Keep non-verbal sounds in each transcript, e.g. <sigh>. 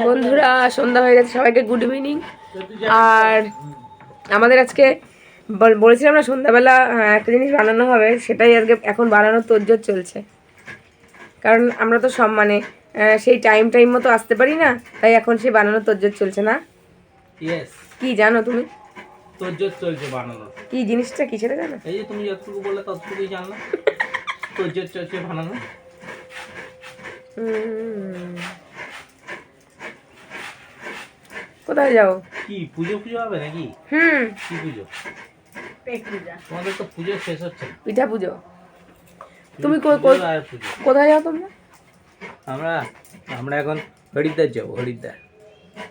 বন্ধুরা সন্ধ্যা হয়ে গেছে সবাইকে গুড ইভিনিং আর আমাদের আজকে বল- বলেছিলাম না সন্ধ্যাবেলা একটা জিনিস বানানো হবে সেটাই আজকে এখন বানানোর তোরজোর চলছে। কারণ আমরা তো সব মানে সেই টাইম টাইম মতো আসতে পারি না তাই এখন সেই বানানোর তোরজোর চলছে না? কি জানো তুমি? তোরজোর চলছে বানানো কি জিনিসটা কি সেটা জানো? এই যে তুমি যতটুকু বললে ততটুকুই জানলাম। তোর জোর চলছে বানানো। কোথায় যাও? কি পুজো পুজো হবে নাকি? হুম। কি পুজো? তোমাদের তো পুজো শেষ হচ্ছে পিঠা পুজো। তুমি কোথায় যাও তোমরা? আমরা আমরা এখন হরিদ্বার যাব হরিদ্বার।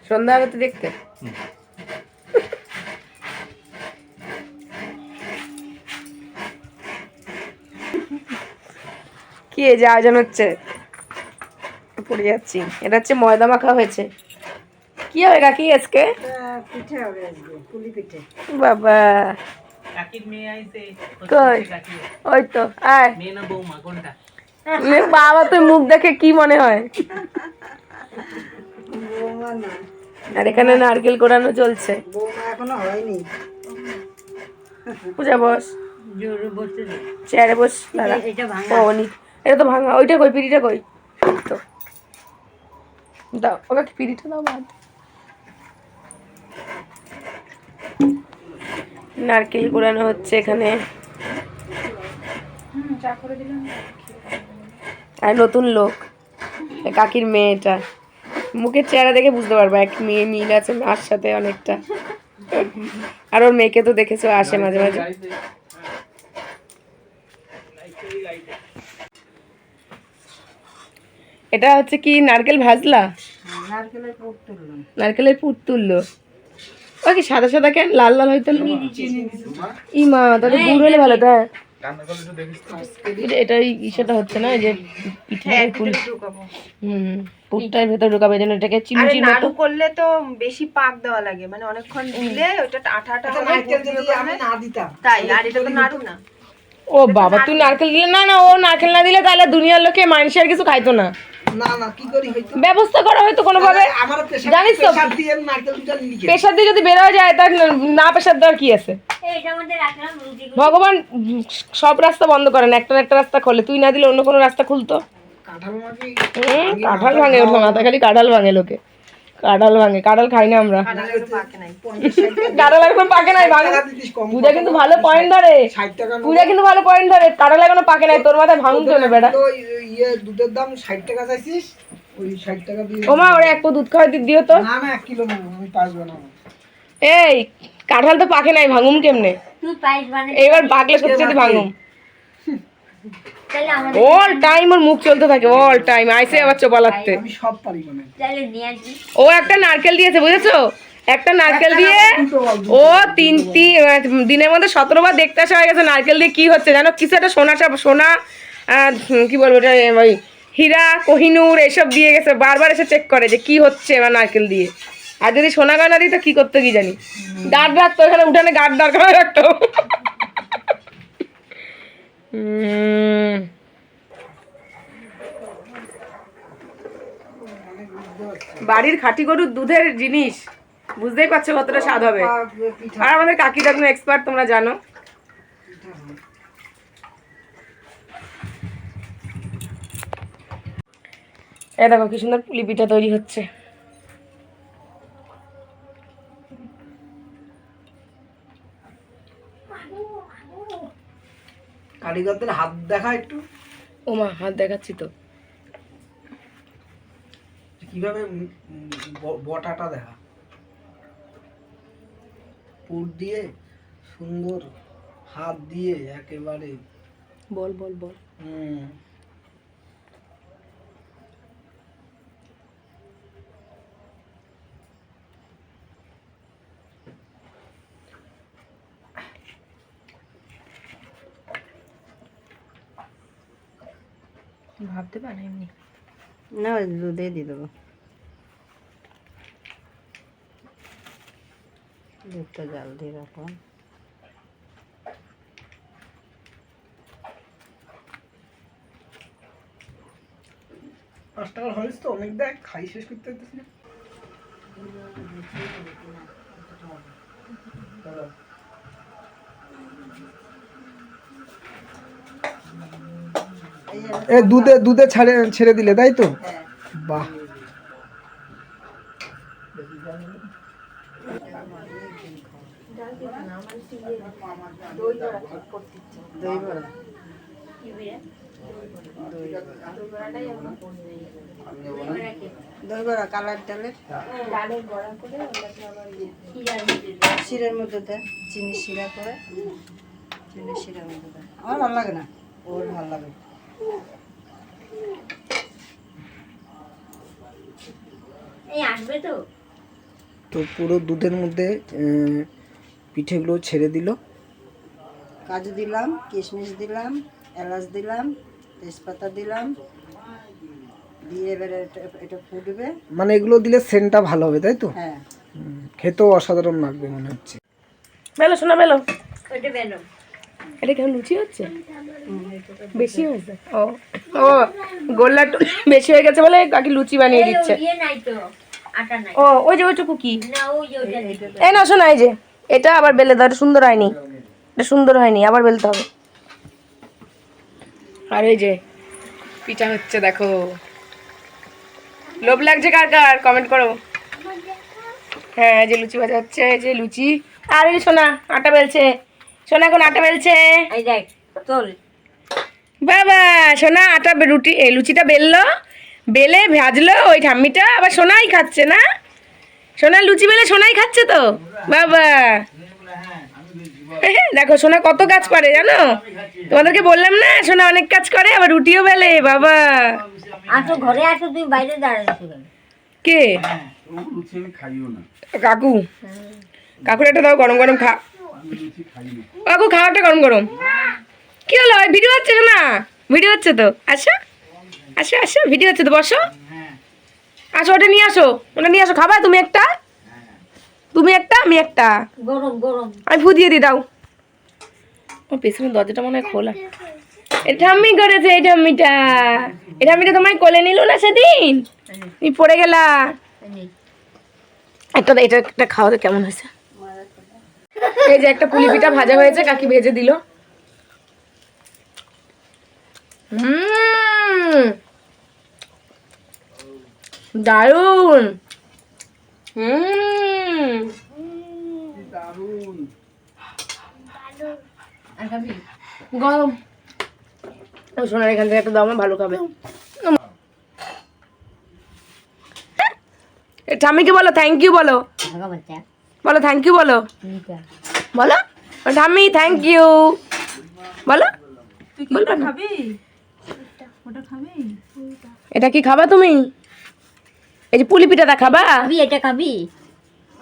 সন্ধ্যা আরতি দেখতে। কি এই যে আয়োজন হচ্ছে? পড়ে যাচ্ছি। এটা হচ্ছে ময়দা মাখা হয়েছে। কি হবে কাকি আজকে? বাবা। কাকির মেয়ে আইছে কই? ওই তো আয়। মেয়ে না বৌমা কোনটা? নে বাবা তুই মুখ দেখে কি মনে হয়? আর এখানে নারকেল কোড়ানো চলছে। পূজা বস। চেয়ারে বস দাদা এটা তো ভাঙা। ওইটা কই? পিড়িটা কই? তো। দাও ওকে পিড়িটা দাও বাদ। নারকেল কোড়ানো হচ্ছে এখানে। আর নতুন লোক কাকির মেয়েটা। মুখের চেহারা দেখে বুঝতে পারব এক মেয়ে মিল আছে মার সাথে অনেকটা। আর ওর মেয়েকে তো দেখেছ আসে মাঝে মাঝে। এটা হচ্ছে কি নারকেল ভাজলা? নারকেলের পুর তুললো। ও কি সাদা সাদা কেন? লাল লাল হইতে ইমা তাহলে গুড় হলে ভালো তাই এটা- ইসেটা হচ্ছে না যে পিঠা ফুল হুম পুরটার ভেতর ঢোকাবে যেন এটাকে মতো নাড়ু করলে তো বেশি পাক দেওয়া লাগে মানে অনেকক্ষণ দিলে ওটা আঠা আঠা হবে, তাই আর এটা তো নাড়ু না। ও বাবা তুই নারকেল দিলে না না ও নারকেল না দিলে তাহলে দুনিয়ার লোকে মানুষ আর কিছু খাইতো না না না। ব্যবস্থা করা হয়তো কোনোভাবে। জানিস তো? প্রেশার দিয়ে নারকেল দুটো লিখে প্রেশার দিয়ে যদি বেরোয় যায় তার না প্রেশার দেওয়ার কি আছে? ভগবান সব রাস্তা বন্ধ করেন একটা না একটা রাস্তা খোলে। তুই না দিলে অন্য কোনো রাস্তা খুলতো? কাঁঠাল ভাঙে। ওঠো মাথা খালি কাঁঠাল ভাঙে লোকে। কাঁঠাল ভাঙে কাঁঠাল খাই না আমরা। নাড়ু পাকে নাই <laughs> কাঁঠাল এখন পাকে নাই ভাঙে। পূজা কিন্তু ভালো পয়েন্ট ধরে। পূজা কিন্তু ভালো পয়েন্ট ধরে। কাঁঠাল এখনও পাকে নাই তোর মাথায় ভাঙুন কেন বেটা? তো ইয়ে দুধের দাম ষাট টাকা চাইছিস ওই ষাট টাকা দিয়ে ওমা ওরা এক পো দুধ খাওয়াতে দিও তো। না না এক কিলো আমি পাঁচ বানাবো এই কাঁঠাল তো পাকে নাই ভাঙুম কেমনে? এবার পাকলে সত্যি ভাঙুম। <laughs> অল টাইম ওর মুখ চলতে থাকে অল টাইম আইসে আবার চোপা লাগতে আমি সব পারি মানে। ও একটা নারকেল দিয়েছে বুঝেছ? একটা নারকেল দিয়ে ও তিন তিন দিনের মধ্যে সতেরো বার দেখতে আসা হয়ে গেছে নারকেল দিয়ে কি হচ্ছে জানো? কিছু একটা সোনা সোনা কি বলব ওটা ওই হীরা কোহিনুর এসব দিয়ে গেছে বারবার এসে চেক করে যে কি হচ্ছে এবার নারকেল দিয়ে। আর যদি সোনা গয়না তো কি করতে কি জানি? গার্ড রাখতো এখানে উঠানে গার্ড দরকার রাখতো বাড়ির খাঁটি গরুর দুধের জিনিস বুঝতেই পারছ কতটা স্বাদ হবে। আর আমাদের কাকিটা একদম এক্সপার্ট তোমরা জানো। এ দেখো কি সুন্দর পুলি পিঠা তৈরি হচ্ছে। কারিগরদের হাত দেখা একটু। ও মা হাত দেখাচ্ছি তো। কীভাবে বটাটা দেখা। পুর দিয়ে সুন্দর হাত দিয়ে একেবারে বল বল বল। হুম। ভাবতে পারে এমনি। না দুধে দিয়ে দেবো। দুধটা জাল দিয়ে রাখো পাঁচ টাকার হলিস তো অনেক দেখ খাই শেষ করতে পারতেছি না। এ, দুধে দুধে ছাড়ে, ছেড়ে দিলে, তাই তো? বাহ। দই কালার শিরার মধ্যে দেয় চিনি শিরা করে। চিনি শিরার মধ্যে দেয় আমার ভালো লাগে না। ওর ভালো লাগে। তো। পুরো দুধের মধ্যে পিঠেগুলো ছেড়ে দিল। কাজু দিলাম কিশমিশ দিলাম এলাচ দিলাম তেজপাতা দিলাম দিয়ে এবারে এটা এটা ফুটবে। মানে এগুলো দিলে সেন্টটা ভালো হবে তাই তো? হ্যাঁ। খেতেও অসাধারণ লাগবে মনে হচ্ছে। মেলো শোনা মেলো। এটা কেমন লুচি হচ্ছে? বেশি হয়েছে। ও ও গোল্লা একটু বেশি হয়ে গেছে বলে কাকি লুচি বানিয়ে দিচ্ছে। ও ওই যে ওইটুকু কি? এই না শোনা এই যে এটা আবার বেলে দাও এটা সুন্দর হয়নি। এটা সুন্দর হয়নি আবার বেলতে হবে। আর এই যে পিঠা হচ্ছে দেখো। লোভ লাগছে কার কার? কমেন্ট করো। হ্যাঁ এই যে লুচি ভাজা হচ্ছে এই যে লুচি। আর এই যে সোনা আটা বেলছে। সোনা এখন আটা বেলছে? এই দেখ চল বাবা সোনা আটা রুটি এ, লুচিটা বেললো বেলে ভাজলো ওই ঠাম্মিটা আবার সোনাই খাচ্ছে না? সোনা লুচি বেলে সোনাই খাচ্ছে তো? বাবা। <laughs> দেখো সোনা কত কাজ করে জানো? তোমাদেরকে বললাম না সোনা অনেক কাজ করে আবার রুটিও বেলে বাবা। আসো ঘরে আসো তুই বাইরে দাঁড়াচ্ছি কে? কাকু। কাকুর একটা দাও গরম গরম খা কাকু খাওয়াটা গরম গরম। কি হলো? ভিডিও হচ্ছে না ভিডিও হচ্ছে তো। আসো। আসো আসো। ভিডিও হচ্ছে তো বসো। আসো ওটা নিয়ে আসো। ওটা নিয়ে আসো। খাবা? তুমি একটা? তুমি একটা? আমি একটা। গরম গরম। আমি ফু দিয়ে দিই দাও। ও পেছনের দরজাটা মনে হয় খোলা। এটা আমি করেছে এই ঠাম্মিটা। এই ঠাম্মিটা তোমায় কোলে নিল না সেদিন? তুমি পড়ে গেলা। একটা এটা একটা খাওয়াতে কেমন হয়েছে? এই যে একটা পুলি ভাজা হয়েছে কাকি ভেজে দিল। দারুণ গরম। সোনার এখান থেকে একটা আমার ভালো খাবে। এ, ঠাম্মিকে বলো থ্যাংক ইউ বলো। বলো থ্যাংক ইউ বলো। বলো ঠাম্মি থ্যাংক ইউ বলো। না। এটা কি খাবা তুমি? এই যে পুলি পিঠাটা খাবা? খাবি এটা খাবি।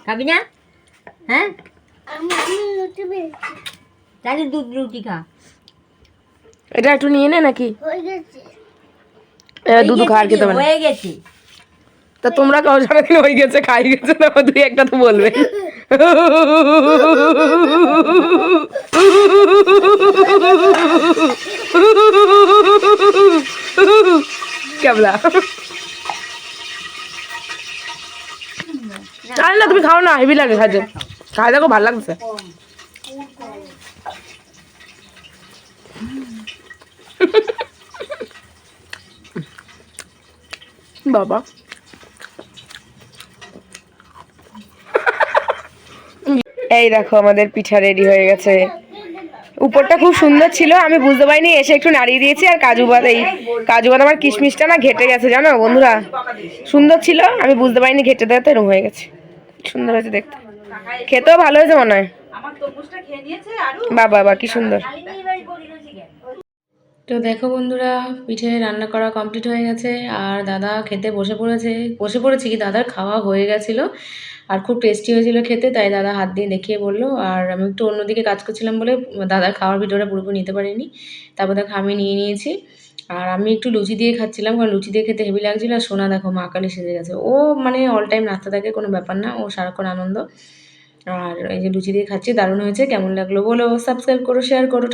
খাবি না? হ্যাঁ? তাহলে দুধ রুটি খা। এটা একটু নিয়ে নে নাকি? দুধ খাওয়ার খেতে হবে হয়ে গেছে। তা তোমরা কাউ সারাদিন হয়ে গেছে খাই গেছে না দুই একটা তো বলবে। <laughs> কেবলা আরে না তুমি খাও না হেভি লাগে খাইতে খাই দেখো ভালো লাগছে বাবা এই দেখো আমাদের পিঠা রেডি হয়ে গেছে। উপরটা খুব সুন্দর ছিল আমি বুঝতে পারিনি এসে একটু নাড়িয়ে দিয়েছি আর কাজু বাদ এই কাজু বাদাম আর কিশমিশটা না ঘেটে গেছে জানো বন্ধুরা? সুন্দর ছিল আমি বুঝতে পারিনি ঘেটে দেওয়া তো এরকম হয়ে গেছে। সুন্দর হয়েছে দেখতে। খেতেও ভালো হয়েছে মনে হয়। বাবা বা কি সুন্দর। তো দেখো বন্ধুরা, পিঠে রান্না করা কমপ্লিট হয়ে গেছে। আর দাদা খেতে বসে পড়েছে। বসে পড়েছে কি? দাদার খাওয়া হয়ে গেছিল। আর খুব টেস্টি হয়েছিল খেতে, তাই দাদা হাত দিয়ে দেখিয়ে বলল। আর আমি একটু অন্যদিকে কাজ করছিলাম বলে দাদার খাওয়ার ভিডিওটা পুরোপুরি নিতে পারিনি। তারপর দেখো আমি নিয়ে নিয়েছি। আর আমি একটু লুচি দিয়ে খাচ্ছিলাম, কারণ লুচি দিয়ে খেতে হেভি লাগছিল। আর সোনা দেখো, মা কালী সেজে গেছে। ও মানে অল টাইম নাচতে থাকে, কোনো ব্যাপার না। ও সারাক্ষণ আনন্দ। আর এই যে লুচি দিয়ে খাচ্ছি, দারুণ হয়েছে। কেমন লাগল বলো? সাবস্ক্রাইব করো শেয়ার করো